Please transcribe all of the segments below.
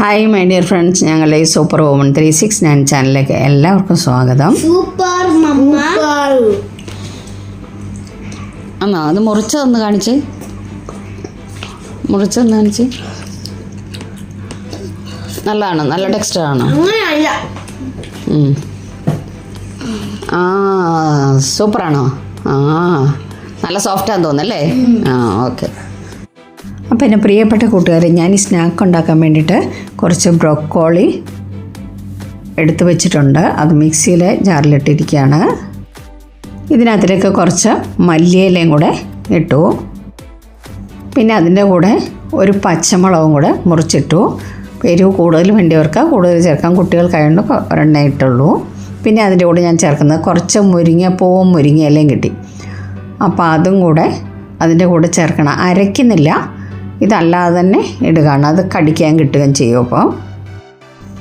Hi my dear friends ഞങ്ങളുടെ ഈ super woman three six nine ചാനലിലേക്ക് എല്ലാവർക്കും സ്വാഗതം. സൂപ്പർ എന്നാ അത് മുറിച്ചതൊന്ന് കാണിച്ച്. മുറിച്ചതൊന്ന് കാണിച്ച്. നല്ലതാണ് നല്ല ടെക്സ്റ്റർ ആണ്. ആ സൂപ്പറാണോ? ആ നല്ല സോഫ്റ്റാന്ന് തോന്നല്ലേ ആ ഓക്കെ. അപ്പം എന്റെ പ്രിയപ്പെട്ട കൂട്ടുകാരെ ഞാൻ ഈ സ്നാക്ക് ഉണ്ടാക്കാൻ വേണ്ടിയിട്ട് കുറച്ച് ബ്രോക്കോളി എടുത്തു വെച്ചിട്ടുണ്ട്. അത് മിക്സിയിൽ ജാറിലിട്ടിരിക്കുകയാണ്. ഇതിനകത്തിലേക്ക് കുറച്ച് മല്ലിയിലയും കൂടെ ഇട്ടു. പിന്നെ അതിന്റെ കൂടെ ഒരു പച്ചമുളകും കൂടെ മുറിച്ചിട്ടു. എരിവ് കൂടുതൽ വേണ്ടിയവർക്ക് കൂടുതൽ ചേർക്കാം. കുട്ടികൾക്കായതുകൊണ്ട് ഒരെണ്ണേ ഇട്ടുള്ളൂ. പിന്നെ അതിന്റെ കൂടെ ഞാൻ ചേർക്കുന്നത് കുറച്ച് മുരിങ്ങപ്പൂവും മുരിങ്ങയിലയും കിട്ടി. അപ്പോൾ അതും കൂടെ അതിന്റെ കൂടെ ചേർക്കണം. അരയ്ക്കുന്നില്ല. ഇതല്ലാതെ തന്നെ ഇടുകയാണ്. അത് കടിക്കാൻ കിട്ടുകയും ചെയ്യും അപ്പോൾ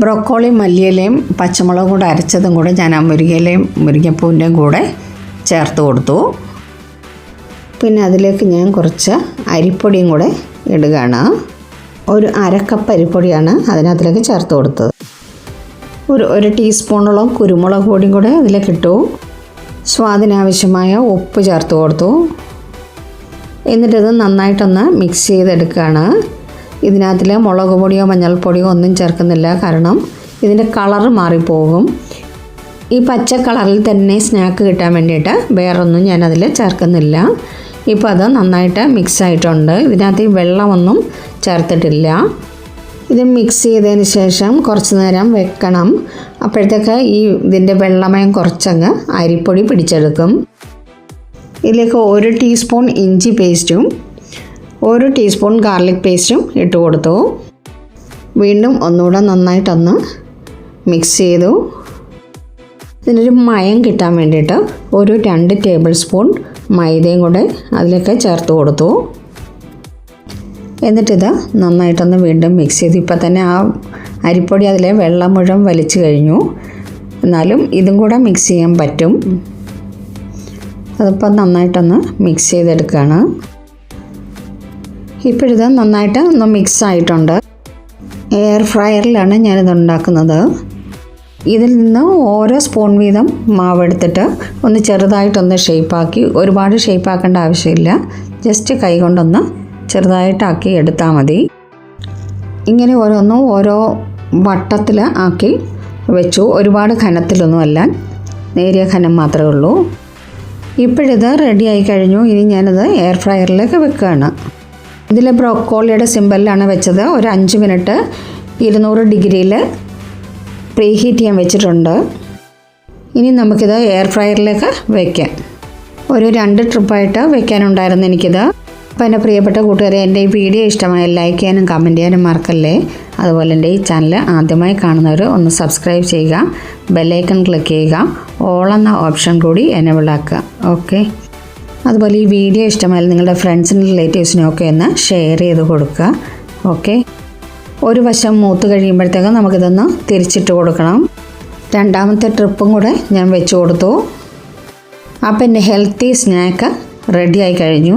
ബ്രോക്കോളി മല്ലിയിലയും പച്ചമുളകും കൂടെ അരച്ചതും കൂടെ ഞാൻ ആ മുരിങ്ങയിലയും മുരിങ്ങപ്പൂവിന്റെയും കൂടെ ചേർത്ത് കൊടുത്തു. പിന്നെ അതിലേക്ക് ഞാൻ കുറച്ച് അരിപ്പൊടിയും കൂടെ ഇടുകയാണ്. ഒരു അരക്കപ്പ് അരിപ്പൊടിയാണ് അതിനകത്തിലേക്ക് ചേർത്ത് കൊടുത്തത്. ഒരു ഒരു ടീസ്പൂണോളം കുരുമുളക് പൊടിയും കൂടെ അതിലേക്ക് ഇട്ടു. സ്വാദിനാവശ്യമായ ഉപ്പ് ചേർത്ത് കൊടുത്തു. എന്നിട്ടിത് നന്നായിട്ടൊന്ന് മിക്സ് ചെയ്തെടുക്കുകയാണ്. ഇതിനകത്തിൽ മുളക് പൊടിയോ മഞ്ഞൾപ്പൊടിയോ ഒന്നും ചേർക്കുന്നില്ല. കാരണം ഇതിന്റെ കളർ മാറിപ്പോകും. ഈ പച്ച കളറിൽ തന്നെ സ്നാക്ക് കിട്ടാൻ വേണ്ടിയിട്ട് വേറൊന്നും ഞാനതിൽ ചേർക്കുന്നില്ല. ഇപ്പോൾ അത് നന്നായിട്ട് മിക്സ് ആയിട്ടുണ്ട്. ഇതിനകത്ത് ഈ വെള്ളമൊന്നും ചേർത്തിട്ടില്ല. ഇത് മിക്സ് ചെയ്തതിന് ശേഷം കുറച്ച് നേരം വെക്കണം. അപ്പോഴത്തേക്ക് ഈ ഇതിന്റെ വെള്ളമയം കുറച്ചങ്ങ് അരിപ്പൊടി പിടിച്ചെടുക്കും. ഇതിലേക്ക് ഒരു ടീസ്പൂൺ ഇഞ്ചി പേസ്റ്റും ഒരു ടീസ്പൂൺ ഗാർലിക് പേസ്റ്റും ഇട്ട് കൊടുത്തു. വീണ്ടും ഒന്നുകൂടെ നന്നായിട്ടൊന്ന് മിക്സ് ചെയ്തു. ഇതിനൊരു മയം കിട്ടാൻ വേണ്ടിയിട്ട് ഒരു രണ്ട് ടേബിൾ സ്പൂൺ മൈദയും കൂടെ അതിലേക്ക് ചേർത്ത് കൊടുത്തു. എന്നിട്ടിത് നന്നായിട്ടൊന്ന് വീണ്ടും മിക്സ് ചെയ്തു. ഇപ്പം തന്നെ ആ അരിപ്പൊടി അതിലെ വെള്ളം മുഴുവൻ വലിച്ചു കഴിഞ്ഞു. എന്നാലും ഇതും കൂടെ മിക്സ് ചെയ്യാൻ പറ്റും. അതിപ്പോൾ നന്നായിട്ടൊന്ന് മിക്സ് ചെയ്തെടുക്കുകയാണ്. ഇപ്പോഴിത് നന്നായിട്ട് ഒന്ന് മിക്സ് ആയിട്ടുണ്ട്. എയർ ഫ്രയറിലാണ് ഞാനിത് ഉണ്ടാക്കുന്നത്. ഇതിൽ നിന്ന് ഓരോ സ്പൂൺ വീതം മാവ് എടുത്തിട്ട് ഒന്ന് ചെറുതായിട്ടൊന്ന് ഷേപ്പാക്കി ഒരുപാട് ഷേപ്പാക്കേണ്ട ആവശ്യമില്ല. ജസ്റ്റ് കൈ കൊണ്ടൊന്ന് ചെറുതായിട്ടാക്കി എടുത്താൽ മതി. ഇങ്ങനെ ഓരോന്നും ഓരോ വട്ടത്തിൽ ആക്കി വെച്ചു. ഒരുപാട് ഘനത്തിലൊന്നുമല്ല. നേരിയ ഘനം മാത്രമേ ഉള്ളൂ. ഇപ്പോഴിത് റെഡി ആയി കഴിഞ്ഞു. ഇനി ഞാനിത് എയർ ഫ്രയറിലേക്ക് വെക്കുകയാണ്. ഇതിൽ ബ്രോക്കോളിയുടെ സിമ്പലിലാണ് വെച്ചത്. ഒരു അഞ്ച് മിനിറ്റ് ഇരുന്നൂറ് ഡിഗ്രിയിൽ പ്രീ ഹീറ്റ് ചെയ്യാൻ വെച്ചിട്ടുണ്ട്. ഇനി നമുക്കിത് എയർ ഫ്രയറിലേക്ക് വയ്ക്കാം ഒരു രണ്ട് ട്രിപ്പായിട്ട് വെക്കാനുണ്ടായിരുന്നു എനിക്കിത്. അപ്പോൾ എന്റെ പ്രിയപ്പെട്ട കൂട്ടുകാരെ എന്റെ ഈ വീഡിയോ ഇഷ്ടമായ ലൈക്ക് ചെയ്യാനും കമന്റ് ചെയ്യാനും മറക്കല്ലേ? അതുപോലെ എന്റെ ഈ ചാനൽ ആദ്യമായി കാണുന്നവർ ഒന്ന് സബ്സ്ക്രൈബ് ചെയ്യുക ബെല്ലൈക്കൺ ക്ലിക്ക് ചെയ്യുക ഓൾ എന്ന ഓപ്ഷൻ കൂടി എനേബിൾ ആക്കുക. ഓക്കെ അതുപോലെ ഈ വീഡിയോ ഇഷ്ടമായാലും നിങ്ങളുടെ ഫ്രണ്ട്സിനും റിലേറ്റീവ്സിനും ഒക്കെ ഒന്ന് ഷെയർ ചെയ്ത് കൊടുക്കുക. ഓക്കെ ഒരു വശം മൂത്ത് കഴിയുമ്പോഴത്തേക്കും നമുക്കിതൊന്ന് തിരിച്ചിട്ട് കൊടുക്കണം. രണ്ടാമത്തെ ട്രിപ്പും കൂടെ ഞാൻ വെച്ച് കൊടുത്തു. അപ്പം എന്റെ ഹെൽത്തി സ്നാക്ക് റെഡി ആയി കഴിഞ്ഞു.